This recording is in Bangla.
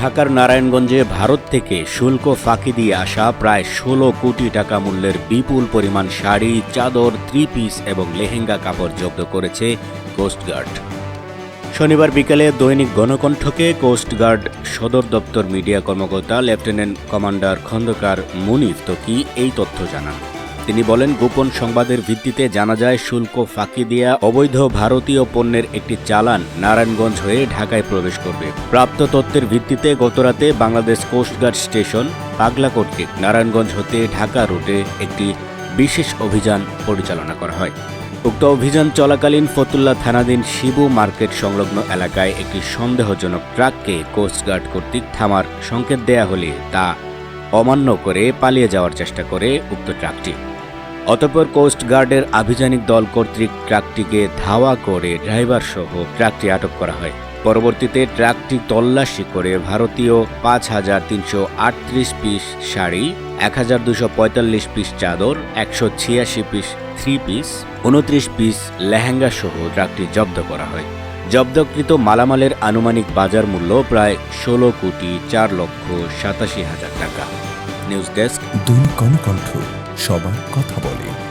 ঢাকার নারায়ণগঞ্জে ভারত থেকে শুল্ক ফাঁকি দিয়ে আসা প্রায় ষোলো কোটি টাকা মূল্যের বিপুল পরিমাণ শাড়ি, চাদর থ্রি পিস এবং লেহেঙ্গা কাপড় জব্দ করেছে কোস্টগার্ড শনিবার বিকেলে দৈনিক গণকণ্ঠকে কোস্টগার্ড সদর দপ্তর মিডিয়া কর্মকর্তা লেফটেন্যান্ট কমান্ডার খন্দকার মুনিফ তকি এই তথ্য জানান। তিনি বলেন, গোপন সংবাদের ভিত্তিতে জানা যায়, শুল্ক ফাঁকি দেয়া অবৈধ ভারতীয় পণ্যের একটি চালান নারায়ণগঞ্জ হয়ে ঢাকায় প্রবেশ করবে। প্রাপ্ত তথ্যের ভিত্তিতে গতরাতে বাংলাদেশ কোস্টগার্ড স্টেশন পাগলা কর্তৃক নারায়ণগঞ্জ হতে ঢাকা রুটে একটি বিশেষ অভিযান পরিচালনা করা হয়। উক্ত অভিযান চলাকালীন ফতুল্লা থানাধীন শিবু মার্কেট সংলগ্ন এলাকায় একটি সন্দেহজনক ট্রাককে কোস্টগার্ড কর্তৃক থামার সংকেত দেয়া হলে তা অমান্য করে পালিয়ে যাওয়ার চেষ্টা করে উক্ত ট্রাকটি। অতঃপর কোস্টগার্ডের আভিযানিক দল কর্তৃক ট্রাকটিকে ধাওয়া করে ড্রাইভার সহ ট্রাকটি আটক করা হয়। পরবর্তীতে ট্রাকটি তল্লাশি করে ভারতীয় পাঁচ হাজার তিনশো আটত্রিশ পিস শাড়ি, এক হাজার দুশো পঁয়তাল্লিশ পিস চাদর, একশো ছিয়াশি পিস থ্রি পিস উনত্রিশ পিস লেহেঙ্গা সহ ট্রাকটি জব্দ করা হয়। জব্দকৃত মালামালের আনুমানিক বাজার মূল্য প্রায় ষোলো কোটি চার লক্ষ সাতাশি হাজার টাকা। News desk. দৈনিক কর্মকণ্ঠ। সবার কথা বলে।